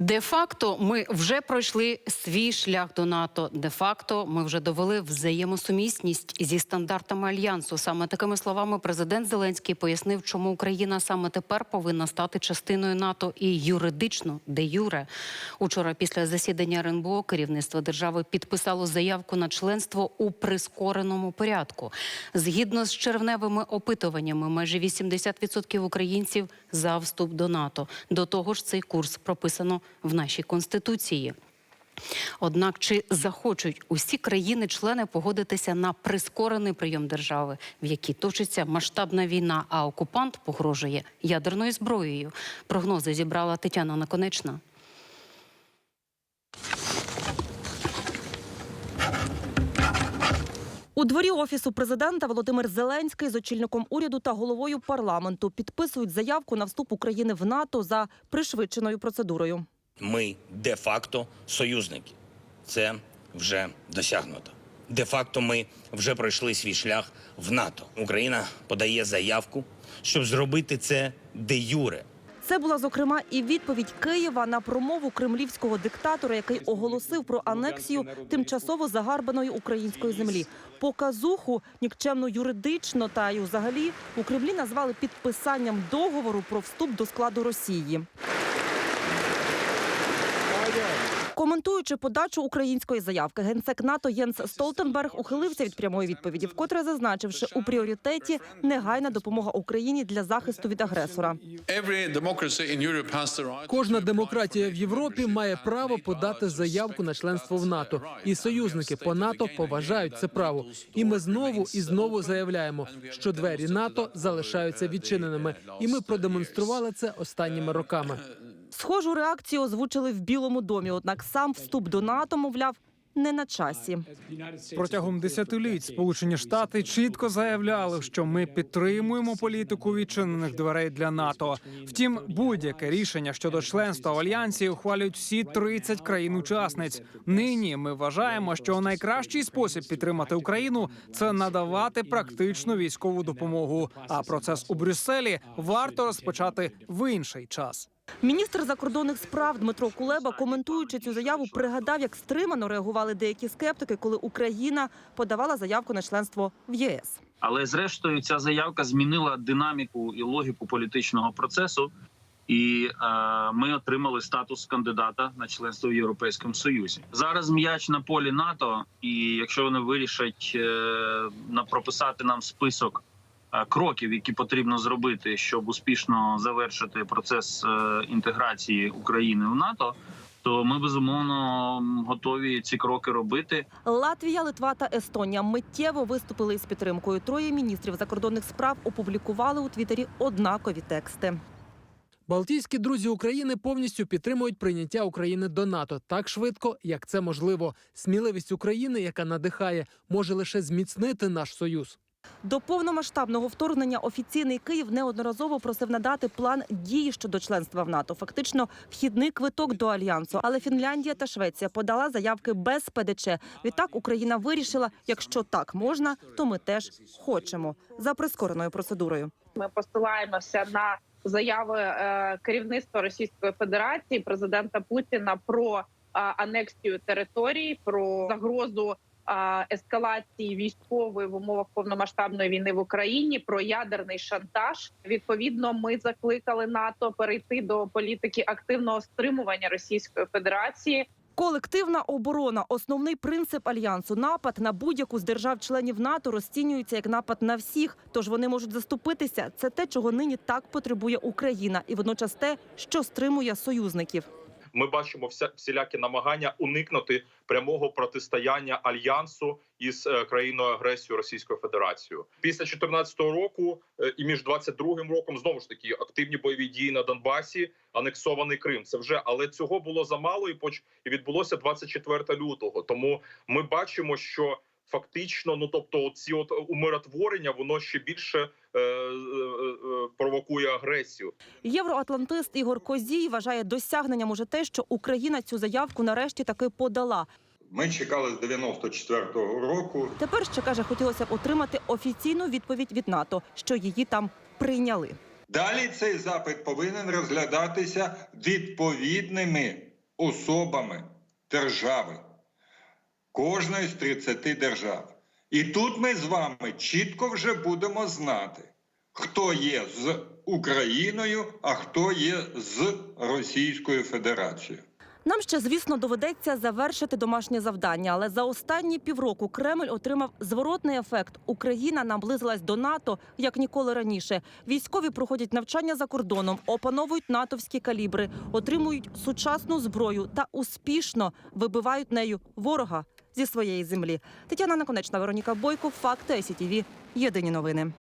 Де-факто ми вже пройшли свій шлях до НАТО. Де-факто ми вже довели взаємосумісність зі стандартами альянсу. Саме такими словами президент Зеленський пояснив, чому Україна саме тепер повинна стати частиною НАТО і юридично, де юре. Учора, після засідання РНБО, керівництво держави підписало заявку на членство у прискореному порядку. Згідно з червневими опитуваннями, майже 80% українців за вступ до НАТО. До того ж, цей курс прописано в нашій конституції. Однак чи захочуть усі країни-члени погодитися на прискорений прийом держави, в якій точиться масштабна війна, а окупант погрожує ядерною зброєю? Прогнози зібрала Тетяна Наконечна. У дворі офісу президента Володимир Зеленський з очільником уряду та головою парламенту підписують заявку на вступ України в НАТО за пришвидшеною процедурою. Ми де-факто союзники. Це вже досягнуто. Де-факто ми вже пройшли свій шлях в НАТО. Україна подає заявку, щоб зробити це де-юре. Це була зокрема і відповідь Києва на промову кремлівського диктатора, який оголосив про анексію тимчасово загарбаної української землі. Показуху нікчемно юридично та й взагалі у Кремлі назвали підписанням договору про вступ до складу Росії. Коментуючи подачу української заявки, генсек НАТО Єнс Столтенберг ухилився від прямої відповіді, вкотре зазначивши у пріоритеті негайна допомога Україні для захисту від агресора. Кожна демократія в Європі має право подати заявку на членство в НАТО, і союзники по НАТО поважають це право. І ми знову і знову заявляємо, що двері НАТО залишаються відчиненими, і ми продемонстрували це останніми роками. Схожу реакцію озвучили в Білому домі. Однак сам вступ до НАТО, мовляв, не на часі. Протягом десятиліть Сполучені Штати чітко заявляли, що ми підтримуємо політику відчинених дверей для НАТО. Втім, будь-яке рішення щодо членства в альянсі ухвалюють всі 30 країн-учасниць. Нині ми вважаємо, що найкращий спосіб підтримати Україну це надавати практичну військову допомогу. А процес у Брюсселі варто розпочати в інший час. Міністр закордонних справ Дмитро Кулеба, коментуючи цю заяву, пригадав, як стримано реагували деякі скептики, коли Україна подавала заявку на членство в ЄС. Але зрештою ця заявка змінила динаміку і логіку політичного процесу, і е, ми отримали статус кандидата на членство в Європейському Союзі. Зараз м'яч на полі НАТО, і якщо вони вирішать е, прописати нам список кроків, які потрібно зробити, щоб успішно завершити процес е, інтеграції України в НАТО, то ми безумовно готові ці кроки робити. Латвія, Литва та Естонія миттєво виступили із підтримкою. Троє міністрів закордонних справ опублікували у Твіттері однакові тексти. Балтійські друзі України повністю підтримують прийняття України до НАТО так швидко, як це можливо. Сміливість України, яка надихає, може лише зміцнити наш союз. До повномасштабного вторгнення офіційний Київ неодноразово просив надати план дії щодо членства в НАТО. Фактично, вхідний квиток до альянсу. Але Фінляндія та Швеція подала заявки без ПДЧ. Відтак Україна вирішила, якщо так можна, то ми теж хочемо за прискореною процедурою. Ми посилаємося на заяви е, керівництва Російської Федерації, президента Путіна про е, анексію територій, про загрозу ескалації військової в умовах повномасштабної війни в Україні, про ядерний шантаж. Відповідно, ми закликали НАТО перейти до політики активного стримування Російської Федерації. Колективна оборона основний принцип альянсу. Напад на будь-яку з держав-членів НАТО розцінюється як напад на всіх. Тож вони можуть заступитися. Це те, чого нині так потребує Україна, і водночас те, що стримує союзників. ми бачимо вся всілякі намагання уникнути прямого протистояння альянсу із е, країною агресією Російською Федерацією. Після 2014 року е, і між 22-м роком знову ж таки активні бойові дії на Донбасі, анексований Крим. Це вже але цього було замало, і поч і відбулося 24 лютого. Тому ми бачимо, що фактично, ну тобто, ці от умиротворення, воно ще більше провокує агресію. Євроатлантист Ігор Козій вважає досягненням уже те, що Україна цю заявку нарешті таки подала. Ми чекали з 94-го року. Тепер ще каже, хотілося б отримати офіційну відповідь від НАТО, що її там прийняли. Далі цей запит повинен розглядатися відповідними особами держави, кожної з 30 держав. І тут ми з вами чітко вже будемо знати, хто є з Україною, а хто є з Російською Федерацією. Нам ще, звісно, доведеться завершити домашнє завдання, але за останні півроку Кремль отримав зворотний ефект. Україна наблизилась до НАТО як ніколи раніше. Військові проходять навчання за кордоном, опановують натовські калібри, отримують сучасну зброю та успішно вибивають нею ворога зі своєї землі. Тетяна Наконечна, Вероніка Бойко, факти СІТІВІ. Єдині новини.